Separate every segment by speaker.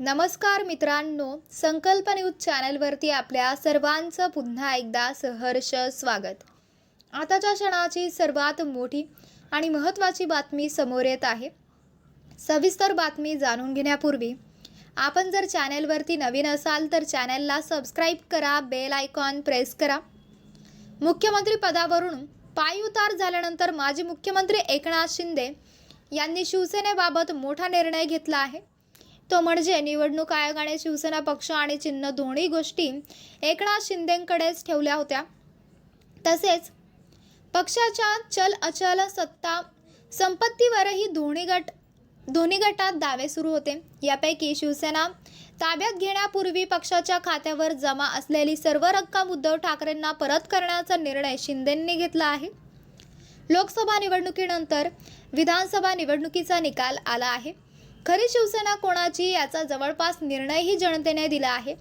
Speaker 1: नमस्कार मित्रांनो संकल्प न्यूज चॅनलवरती आपल्या सर्वांचं पुन्हा एकदा सहर्ष स्वागत. आताच्या क्षणाची सर्वात मोठी आणि महत्त्वाची बातमी समोर येत आहे. सविस्तर बातमी जाणून घेण्यापूर्वी आपण जर चॅनलवरती नवीन असाल तर चॅनलला सबस्क्राईब करा बेल आयकॉन प्रेस करा. मुख्यमंत्री पदावरून पायउतार झाल्यानंतर माजी मुख्यमंत्री एकनाथ शिंदे यांनी शिवसेनेबाबत मोठा निर्णय घेतला आहे. तो म्हणजे निवडणूक आयोगाने शिवसेना पक्ष आणि चिन्ह दोन्ही गोष्टी एकनाथ शिंदेंकडेच ठेवल्या होत्या. तसेच पक्षाच्या चल अचल सत्ता संपत्तीवरही दोन्ही गट दोन्ही गटात दावे सुरू होते. यापैकी शिवसेना ताब्यात घेण्यापूर्वी पक्षाच्या खात्यावर जमा असलेली सर्व रक्कम उद्धव ठाकरेंना परत करण्याचा निर्णय शिंदेंनी घेतला आहे. लोकसभा निवडणुकीनंतर विधानसभा निवडणुकीचा निकाल आला आहे. खरी शिवसेना कोणाची याचा जवळपास निर्णयही जनतेने दिला आहे.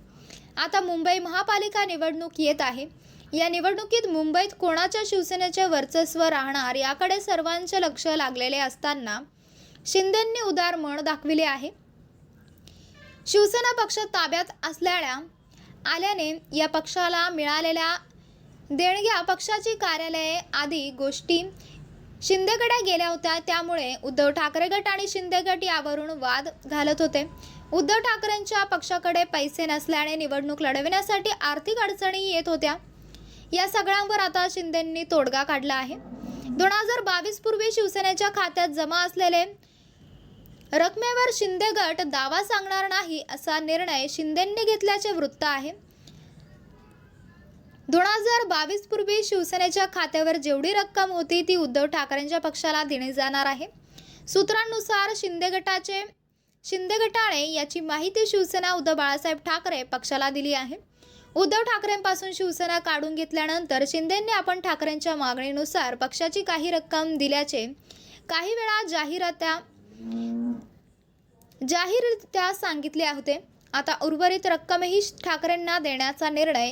Speaker 1: आता मुंबई महापालिका निवडणूक येत आहे. या निवडणुकीत मुंबईत कोणाच्या शिवसेनेचे वर्चस्व राहणार याकडे सर्वांचे लक्ष लागलेले असताना शिंदेंनी उदार मन दाखविले आहे. शिवसेना पक्ष ताब्यात असलेल्या आल्याने या पक्षाला मिळालेल्या देणग्या पक्षाची कार्यालये आदी गोष्टी शिंदेकडे गेल्या होत्या त्यामुळे उद्धव ठाकरे गट आणि शिंदे गट यावरून वाद घालत होते. उद्धव ठाकरेंच्या पक्षाकडे पैसे नसल्याने निवडणूक लढविण्यासाठी आर्थिक अडचणी येत होत्या. या सगळ्यांवर आता शिंदेंनी तोडगा काढला आहे. दोन हजार बावीस पूर्वी शिवसेनेच्या खात्यात जमा असलेले रकमेवर शिंदे गट दावा सांगणार नाही असा निर्णय शिंदेंनी घेतल्याचे वृत्त आहे. दोन हजार बावीस पूर्वी शिवसेनेच्या खात्यावर जेवढी रक्कम होती ती उद्धव ठाकरेंच्या पक्षाला देणे जाणार आहे. सूत्रांनुसार शिंदे गटाचे शिंदे गटाने याची माहिती शिवसेना उद्धव बाळासाहेब ठाकरे पक्षाला दिली आहे. उद्धव ठाकरेंपासून शिवसेना काढून घेतल्यानंतर शिंदेंनी आपण ठाकरेंच्या मागणीनुसार पक्षाची काही रक्कम दिल्याचे काही वेळा जाहिरात्या जाहीररित्या सांगितले होते. आता उर्वरित रक्कमही ठाकरेंना देण्याचा निर्णय